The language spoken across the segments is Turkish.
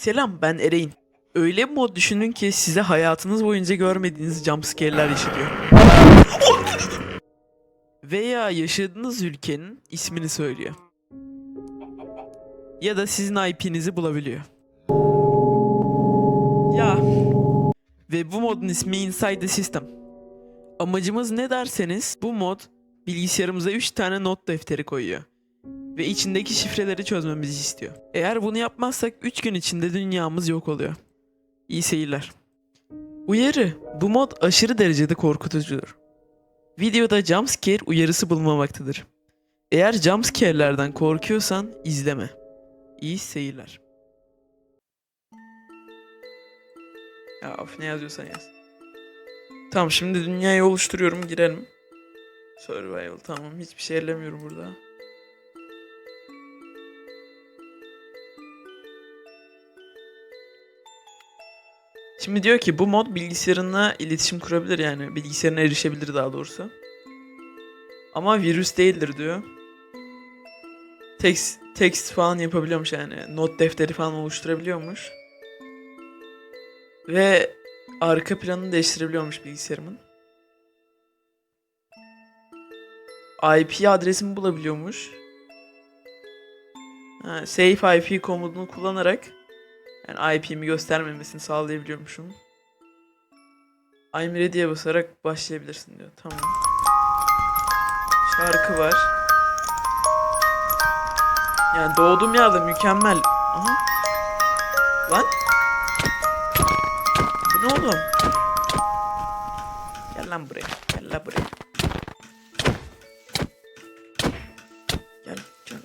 Selam ben Ereğin. Öyle bir mod düşünün ki size hayatınız boyunca görmediğiniz jumpscare'ler yaşatıyor. Veya yaşadığınız ülkenin ismini söylüyor. Ya da sizin IP'nizi bulabiliyor. Ya. Ve bu modun ismi Inside the System. Amacımız ne derseniz bu mod bilgisayarımıza 3 tane not defteri koyuyor ve içindeki şifreleri çözmemizi istiyor. Eğer bunu yapmazsak 3 gün içinde dünyamız yok oluyor. İyi seyirler. Uyarı. Bu mod aşırı derecede korkutucudur. Videoda jumpscare uyarısı bulunmamaktadır. Eğer jumpscare'lerden korkuyorsan izleme. İyi seyirler. Ya of ne yazıyorsan yaz. Tamam şimdi dünyayı oluşturuyorum girelim. Survival tamam hiçbir şey ellemiyorum burada. Şimdi diyor ki bu mod bilgisayarına iletişim kurabilir yani bilgisayarına erişebilir daha doğrusu. Ama virüs değildir diyor. Text, text falan yapabiliyormuş yani. Not defteri falan oluşturabiliyormuş. Ve arka planını değiştirebiliyormuş bilgisayarımın. IP adresimi bulabiliyormuş. Ha, safe IP komutunu kullanarak yani IP'mi göstermemesini sağlayabiliyormuşum. I'm ready'ye basarak başlayabilirsin diyor. Tamam. Şarkı var. Yani doğduğum yerde mükemmel. Aha. Lan. Bu ne oğlum? Gel lan buraya. Gel lan buraya. Gel gel.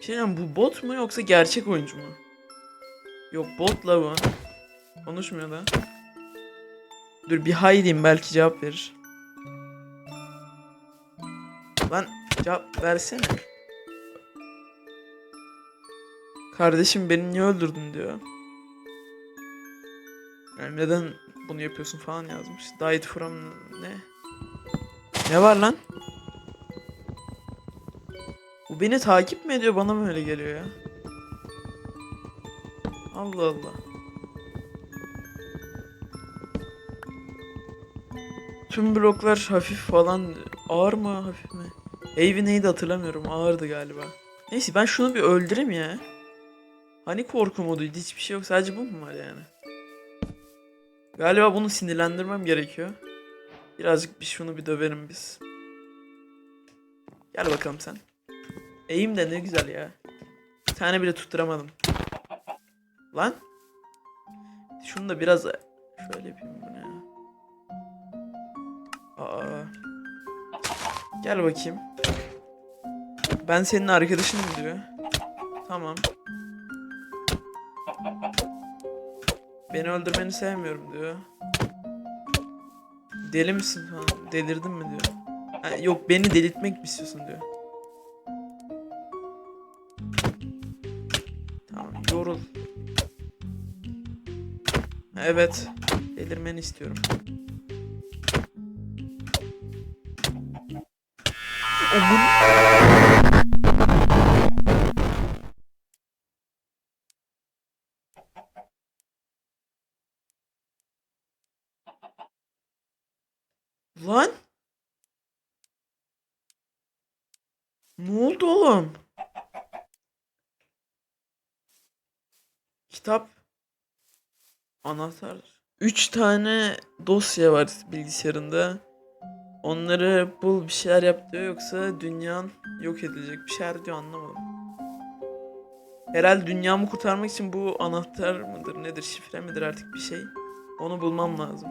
Bir şey bu bot mu yoksa gerçek oyuncu mu? Yok bot la bu. Konuşmuyor da. Dur bir hay diyeyim belki cevap verir. Lan cevap versene. Kardeşim beni niye öldürdün diyor. Yani neden bunu yapıyorsun falan yazmış. Died from ne? Ne var lan? Bu beni takip mi ediyor bana mı öyle geliyor ya? Allah Allah. Tüm bloklar hafif falan ağır mı hafif mi? Evi neydi hatırlamıyorum ağırdı galiba. Neyse ben şunu bir öldüreyim ya. Hani korku moduydu hiçbir şey yok sadece bu mu var yani? Galiba bunu sinirlendirmem gerekiyor. Birazcık bir şunu bir döverim biz. Gel bakalım sen. Eğim de ne güzel ya. Bir tane bile tutturamadım. Lan. Şunu da biraz şöyle yapayım bu ne ya. Aa. Gel bakayım. Ben senin arkadaşınım diyor. Tamam. Beni öldürmeni sevmiyorum diyor. Deli misin falan? Delirdin mi diyor. Ha, yok beni delirtmek mi istiyorsun diyor. Evet. Delirmeni istiyorum. Lan. Ne oldu oğlum? Kitap. Anahtar. Üç tane dosya var bilgisayarında. Onları bul bir şeyler yap diyor yoksa dünyan yok edilecek bir şeyler diyor anlamadım. Herhalde dünyamı kurtarmak için bu anahtar mıdır nedir şifre midir artık bir şey. Onu bulmam lazım.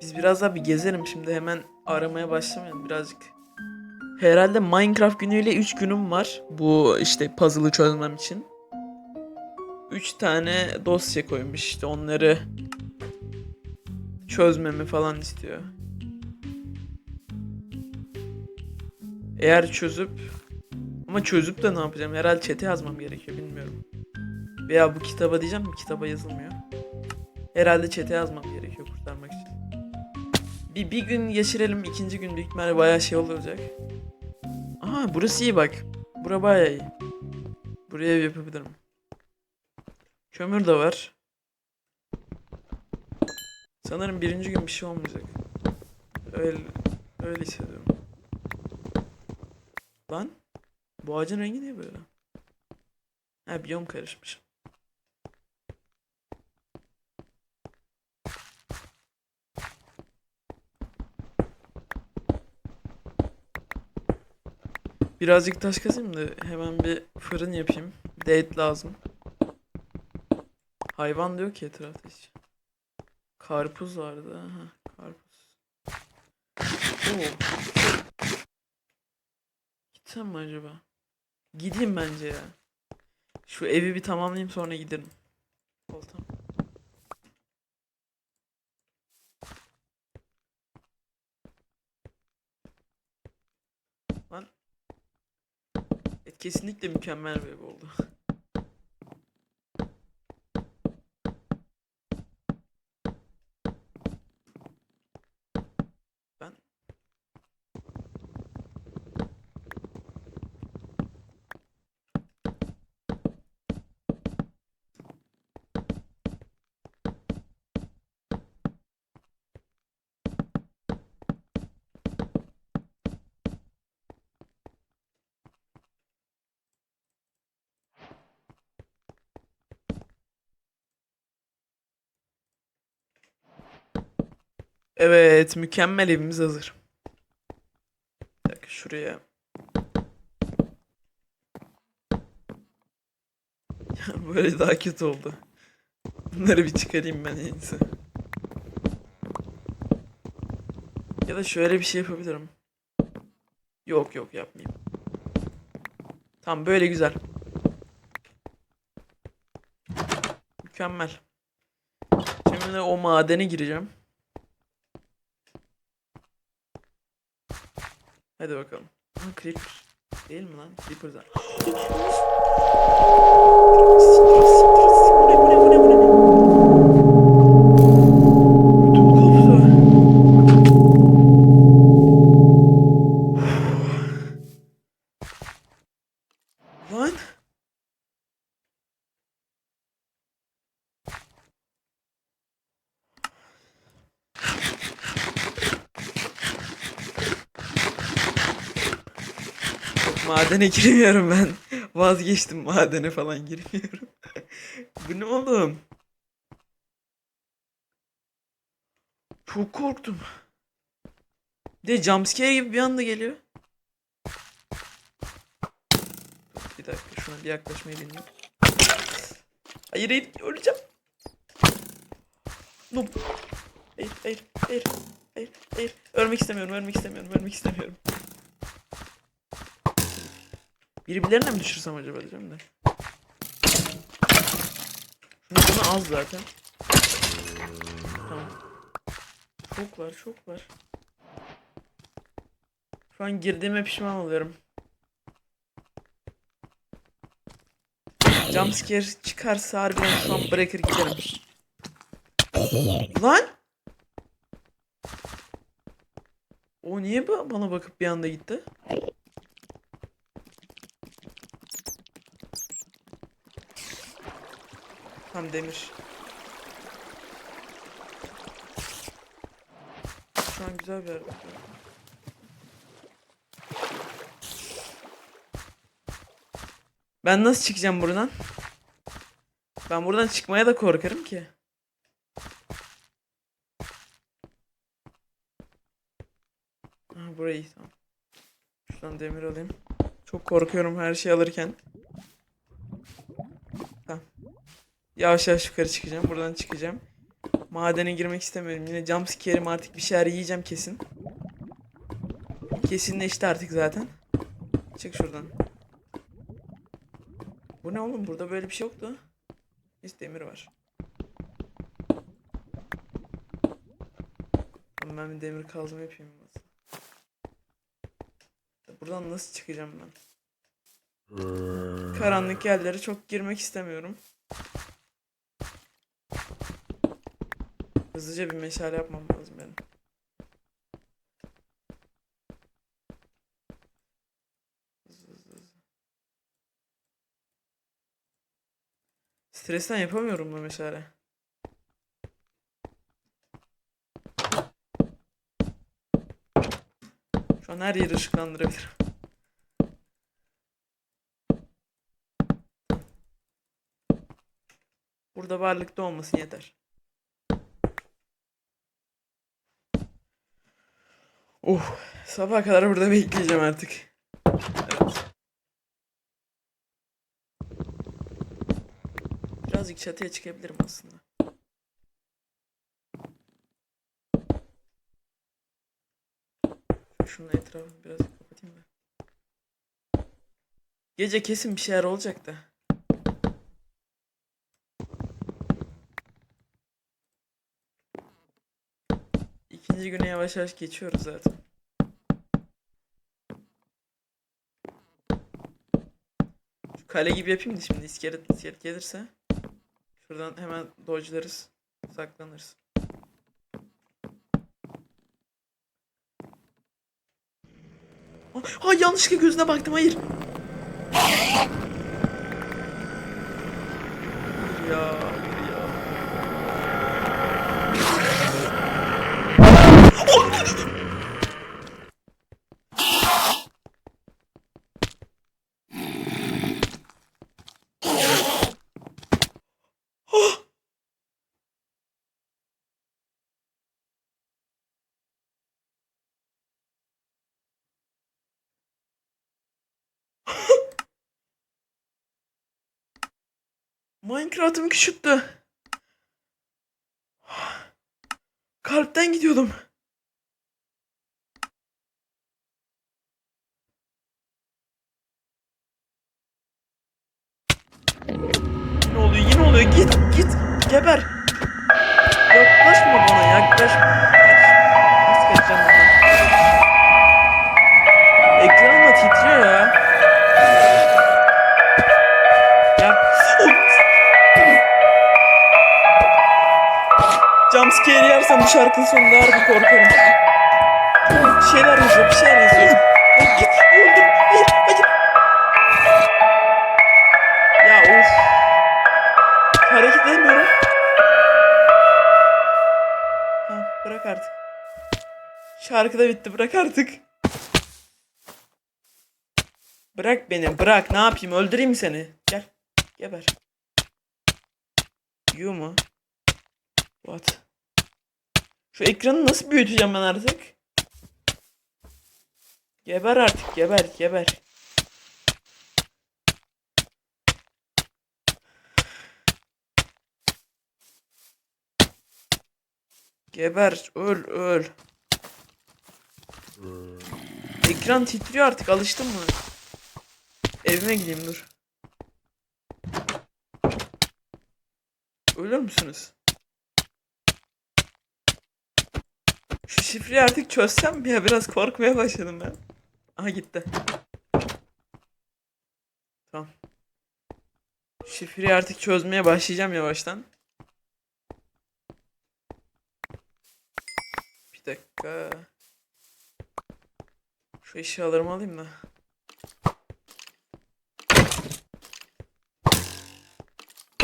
Biz biraz daha bir gezelim şimdi hemen aramaya başlamayalım birazcık. Herhalde Minecraft günüyle 3 günüm var. Bu işte puzzle'ı çözmem için. 3 tane dosya koymuş işte onları çözmemi falan istiyor. Eğer çözüp ama çözüp de ne yapacağım? Herhalde chat'e yazmam gerekiyor bilmiyorum. Veya bu kitaba diyeceğim mi? Kitaba yazılmıyor. Herhalde chat'e yazmam gerekiyor kurtarmak için. Bir, bir gün geçirelim. ikinci gün büyük ihtimalle bayağı şey olacak. Aha burası iyi bak. Bura bayağı iyi. Buraya yapabilirim. Kömür de var. Sanırım birinci gün bir şey olmayacak. Öyle, öyle hissediyorum. Lan bu ağacın rengi niye böyle? Ha biyom karışmış. Birazcık taş kazayım da hemen bir fırın yapayım. Et lazım. Hayvan diyor ki etrafta hiç. Karpuz vardı. Aha, karpuz. Oo. Gitsem mi acaba? Gideyim bence ya. Şu evi bir tamamlayayım sonra giderim. Oltam. Lan. Et kesinlikle mükemmel bir ev oldu. Evet, mükemmel evimiz hazır. Bir dakika şuraya. Böyle daha kötü oldu. Bunları bir çıkarayım ben en iyisi. Ya da şöyle bir şey yapabilirim. Yok yok yapmayayım. Tamam böyle güzel. Mükemmel. Şimdi o madene gireceğim. Hadi bakalım. Ha, Creeper. Değil mi lan? Creeper'dan. Bu madene girmiyorum ben. Vazgeçtim madene falan girmiyorum. Bu ne oğlum? Çok korktum. De jumpscare gibi bir anda geliyor. Bir dakika şuna bir yaklaşmayı deneyeyim. Hayır hayır öleceğim. Hayır hayır hayır hayır hayır. Ölmek istemiyorum ölmek istemiyorum ölmek istemiyorum. Biri birilerine mi düşürsem acaba diyeceğim de. Şunun canı az zaten. Tamam. Çok var çok var. Şu an girdiğime pişman oluyorum. Jumpscare çıkarsa harbiden şu an bırakır giderim. Lan! O niye ba- bana bakıp bir anda gitti? Tam demir. Şu an güzel bir yer. Ben nasıl çıkacağım buradan? Ben buradan çıkmaya da korkarım ki. Ha burayı tamam. Şuradan demir alayım. Çok korkuyorum her şeyi alırken. Tamam. Yavaş yavaş yukarı çıkacağım. Buradan çıkacağım. Madene girmek istemiyorum. Yine jumpscare'im artık bir şeyler yiyeceğim kesin. Kesinleşti artık zaten. Çık şuradan. Bu ne oğlum? Burada böyle bir şey yoktu. Neyse demir var. Ama ben bir demir kazma yapayım. Buradan nasıl çıkacağım ben? Karanlık yerlere çok girmek istemiyorum. Hızlıca bir meşale yapmam lazım benim. Stresten yapamıyorum da mesela. Şu an her yeri ışıklandırabilirim. Burada varlıkta olmasın yeter. Oh, sabaha kadar burada bekleyeceğim artık. Evet. Birazcık çatıya çıkabilirim aslında. Şunun etrafını biraz kapatayım da. Gece kesin bir şeyler olacak da. İkinci güne yavaş yavaş geçiyoruz zaten. Şu kale gibi yapayım da şimdi iskelet, iskelet gelirse. Şuradan hemen dodge'larız. Saklanırız. Ah, Ay yanlışlıkla gözüne baktım hayır. Hayır ya, Minecraft'ımı küçülttü. Kalpten gidiyordum. Bırak artık. Şarkı da bitti, bırak artık. Bırak beni, bırak. Ne yapayım? Öldüreyim seni? Gel, geber. You mu? What? Şu ekranı nasıl büyüteceğim ben artık? Geber artık, geber, geber. Geber, öl, öl. Ekran titriyor artık, alıştın mı? Evime gideyim dur. Ölür müsünüz? Şu şifreyi artık çözsem ya? Biraz korkmaya başladım ben. Aha gitti. Tamam. Şifreyi artık çözmeye başlayacağım yavaştan. Bir dakika. Şu eşyalarımı alayım da.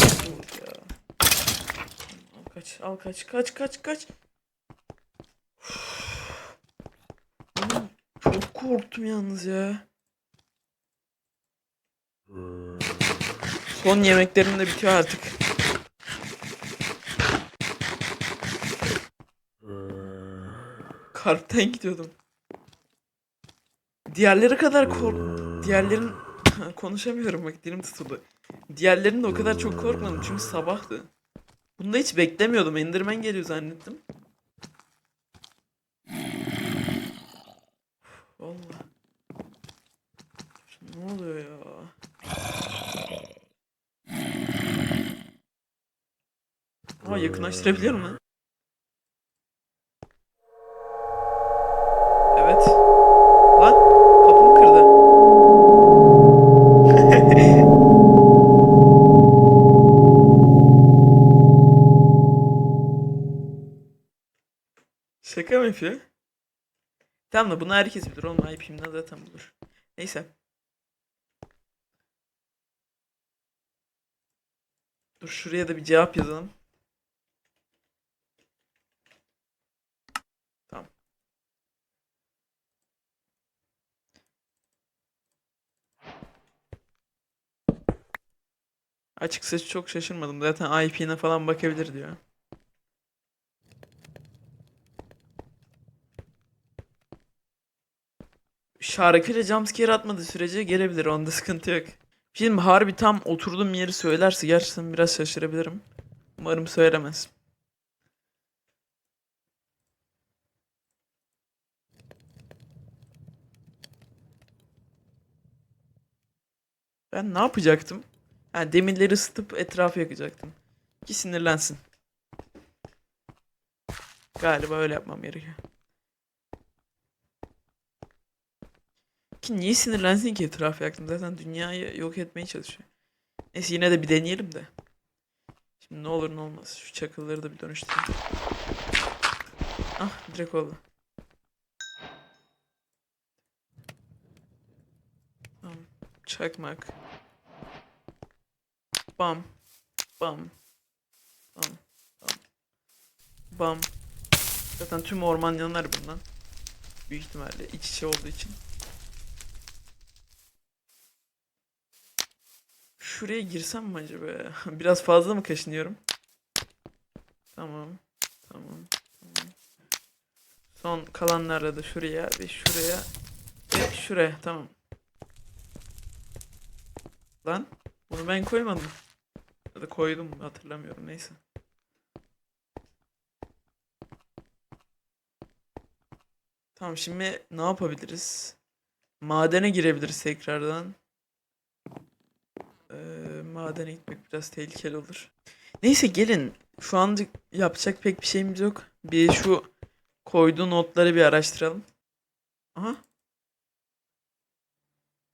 Dur ya. Al kaç, al kaç, kaç, kaç, kaç. Çok korktum yalnız ya. Son yemeklerim de bitiyor artık. Kalpten gidiyordum. Diğerleri kadar kork... Diğerlerin... Konuşamıyorum bak dilim tutuldu. Diğerlerin de o kadar çok korkmadım çünkü sabahtı. Bunda hiç beklemiyordum. Enderman geliyor zannettim. Vallahi. Ne oluyor ya? Aa yakınlaştırabiliyorum lan. Şaka mı yapıyor? Tamam da bunu herkes bilir oğlum. IP'mden zaten bulur. Neyse. Dur şuraya da bir cevap yazalım. Açıkçası çok şaşırmadım. Zaten IP'ne falan bakabilir diyor. Şarkıyla jumpscare atmadığı sürece gelebilir. Onda sıkıntı yok. Film harbi tam oturduğum yeri söylerse gerçekten biraz şaşırabilirim. Umarım söylemez. Ben ne yapacaktım? Ha, demirleri ısıtıp etrafı yakacaktım. Ki sinirlensin. Galiba öyle yapmam gerekiyor. Ki niye sinirlensin ki etrafı yaktım? Zaten dünyayı yok etmeye çalışıyor. Neyse yine de bir deneyelim de. Şimdi ne olur ne olmaz. Şu çakılları da bir dönüştüreyim. Ah direkt oldu. Tamam. Çakmak. Bam. Bam. Bam. Bam. Bam. Zaten tüm orman yanar bundan. Büyük ihtimalle iç içe olduğu için. Şuraya girsem mi acaba? Biraz fazla mı kaşınıyorum? Tamam. Tamam. Tamam. Son kalanlarla da şuraya ve şuraya ve şuraya. Tamam. Lan bunu ben koymadım. Ya da koydum hatırlamıyorum neyse. Tamam şimdi ne yapabiliriz? Madene girebiliriz tekrardan. Ee, madene gitmek biraz tehlikeli olur. Neyse gelin. Şu anda yapacak pek bir şeyimiz yok. Bir şu koyduğu notları bir araştıralım. Aha.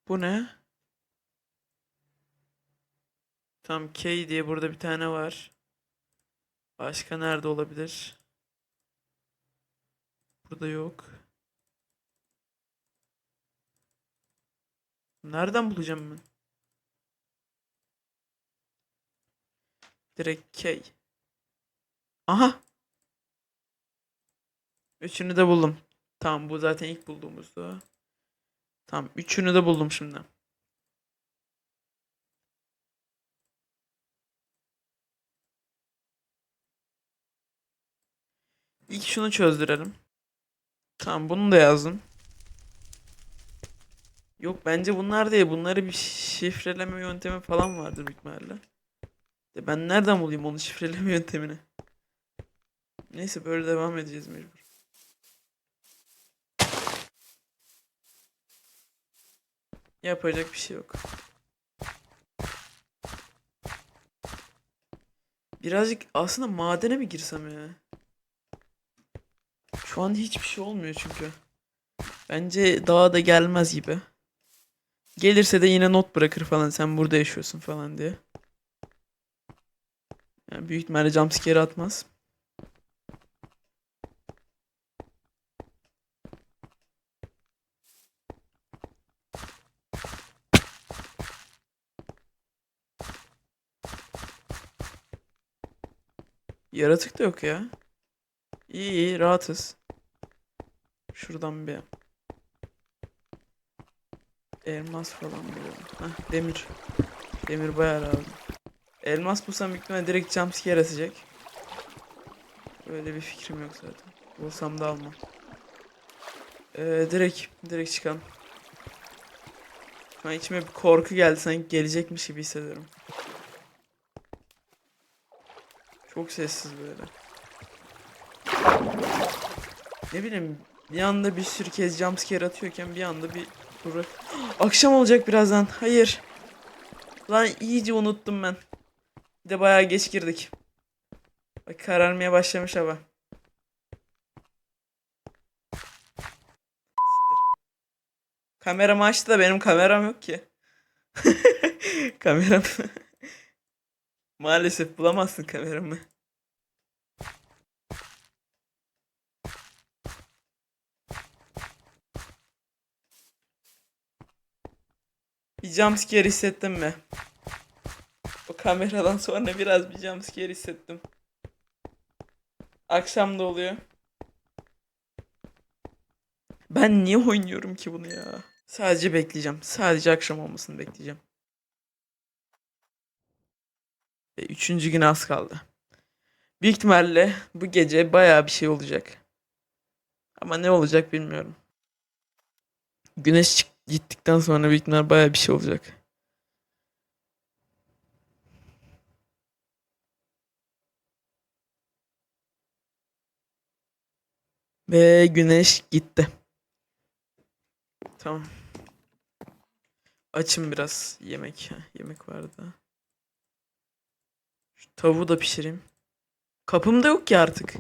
Bu ne? Tam K diye burada bir tane var. Başka nerede olabilir? Burada yok. Nereden bulacağım ben? Direkt K. Aha. Üçünü de buldum. Tamam bu zaten ilk bulduğumuzdu. Tamam üçünü de buldum şimdi. İlk şunu çözdürelim. Tamam bunu da yazdım. Yok bence bunlar değil. Bunları bir şifreleme yöntemi falan vardır büyük ihtimalle. De ben nereden bulayım onu şifreleme yöntemini? Neyse böyle devam edeceğiz mecbur. Yapacak bir şey yok. Birazcık aslında madene mi girsem ya? Şu an hiçbir şey olmuyor çünkü. Bence daha da gelmez gibi. Gelirse de yine not bırakır falan sen burada yaşıyorsun falan diye. Yani büyük ihtimalle jumpscare atmaz. Yaratık da yok ya. İyi iyi rahatız. Şuradan bir elmas falan buluyorum. Heh, demir. Demir bayağı lazım. Elmas bulsam büyük ihtimalle direkt jumpscare atacak. Öyle bir fikrim yok zaten. Bulsam da almam. Ee, direkt, direkt çıkalım. An içime bir korku geldi sanki gelecekmiş gibi hissediyorum. Çok sessiz böyle. Ne bileyim bir anda bir sürü kez jumpscare atıyorken bir anda bir. Akşam olacak birazdan. Hayır. Lan iyice unuttum ben. De bayağı geç girdik. Bak kararmaya başlamış hava. Kameramı açtı da benim kameram yok ki. kameram. Maalesef bulamazsın kameramı. Bir jumpscare hissettim mi? O kameradan sonra biraz bir jumpscare hissettim. Akşam da oluyor. Ben niye oynuyorum ki bunu ya? Sadece bekleyeceğim. Sadece akşam olmasını bekleyeceğim. Ve üçüncü gün az kaldı. Büyük ihtimalle bu gece bayağı bir şey olacak. Ama ne olacak bilmiyorum. Güneş gittikten sonra büyük ihtimalle bayağı bir şey olacak. Ve güneş gitti. Tamam. Açım biraz yemek. Yemek vardı. Şu tavuğu da pişireyim. Kapım da yok ki artık.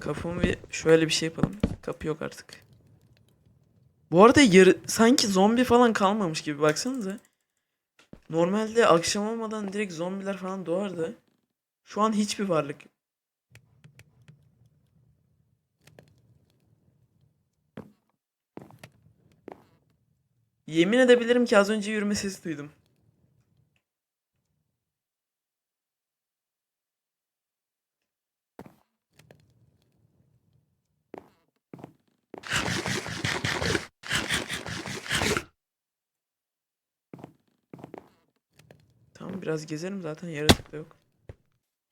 Kapımı bir şöyle bir şey yapalım. Kapı yok artık. Bu arada yarı, sanki zombi falan kalmamış gibi baksanıza. Normalde akşam olmadan direkt zombiler falan doğardı. Şu an hiçbir varlık. Yemin edebilirim ki az önce yürüme sesi duydum. Tamam biraz gezelim zaten yaratık da yok.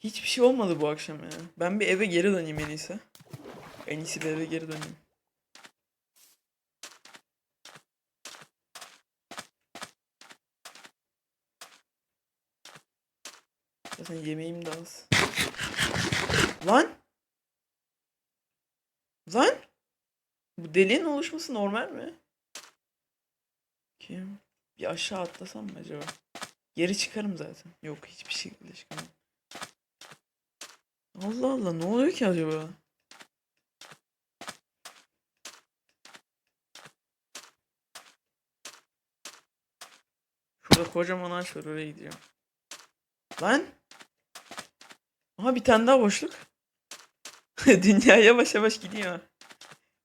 Hiçbir şey olmadı bu akşam ya. Ben bir eve geri döneyim en iyisi. En iyisi bir eve geri döneyim. Zaten yemeğim de az. Lan! Lan! Bu deliğin oluşması normal mi? Kim? Bir aşağı atlasam mı acaba? Geri çıkarım zaten. Yok hiçbir şekilde çıkamam. Allah Allah ne oluyor ki acaba? Şurada kocaman ağaç var oraya gideceğim. Lan! Aha bir tane daha boşluk. Dünya yavaş yavaş gidiyor.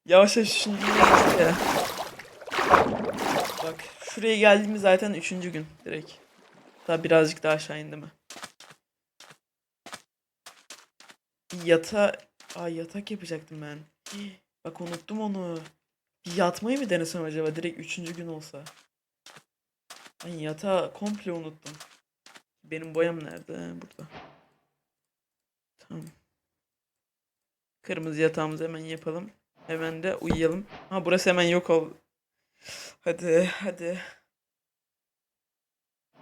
Yavaş yavaş geçti ya. Bak şuraya geldiğimiz zaten üçüncü gün direkt. Daha birazcık daha aşağı indi mi? Yata... Aa yatak yapacaktım ben. Bak unuttum onu. Bir yatmayı mı denesem acaba direkt üçüncü gün olsa? Ben yatağı komple unuttum. Benim boyam nerede? Burada. Tamam. Kırmızı yatağımızı hemen yapalım. Hemen de uyuyalım. Ha burası hemen yok ol. Hadi hadi.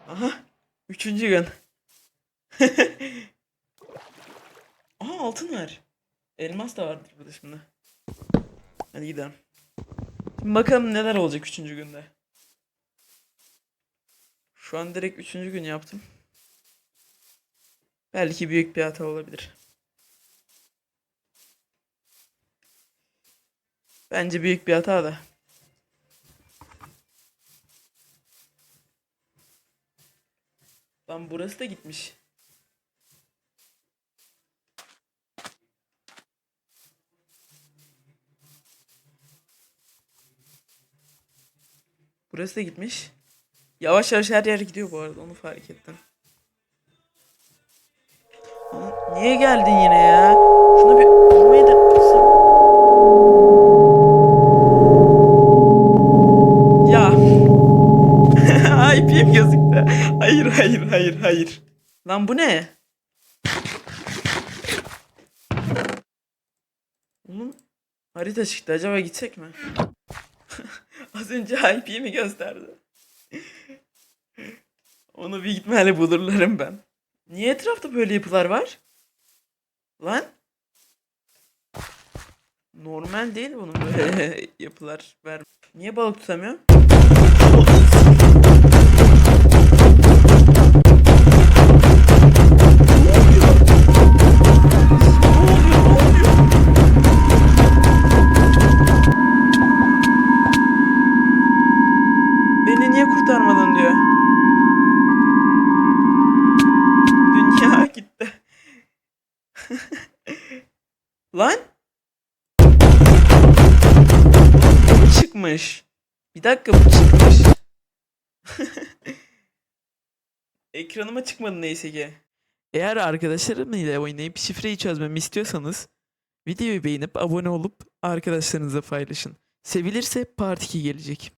Aha. Üçüncü gün. Aha altın var. Elmas da vardır burada şimdi. Hadi gidelim. Şimdi bakalım neler olacak üçüncü günde. Şu an direkt üçüncü gün yaptım. Belki büyük bir hata olabilir. Bence büyük bir hata da. Lan burası da gitmiş. Burası da gitmiş. Yavaş yavaş her yer gidiyor bu arada onu fark ettim. Niye geldin yine ya? Şunu bir vurmayı da... Ya. IP'm gözüktü. Hayır hayır hayır hayır. Lan bu ne? Oğlum harita çıktı. Acaba gitsek mi? Az önce IP'yi mi gösterdi? Onu büyük ihtimalle bulurlarım ben. Niye etrafta böyle yapılar var? Lan? Normal değil bunun böyle yapılar ver. Niye balık tutamıyor? Lan? Çıkmış. Bir dakika bu çıkmış. Ekranıma çıkmadı neyse ki. Eğer arkadaşlarım ile oynayıp şifreyi çözmemi istiyorsanız videoyu beğenip abone olup arkadaşlarınızla paylaşın. Sevilirse Part 2 gelecek.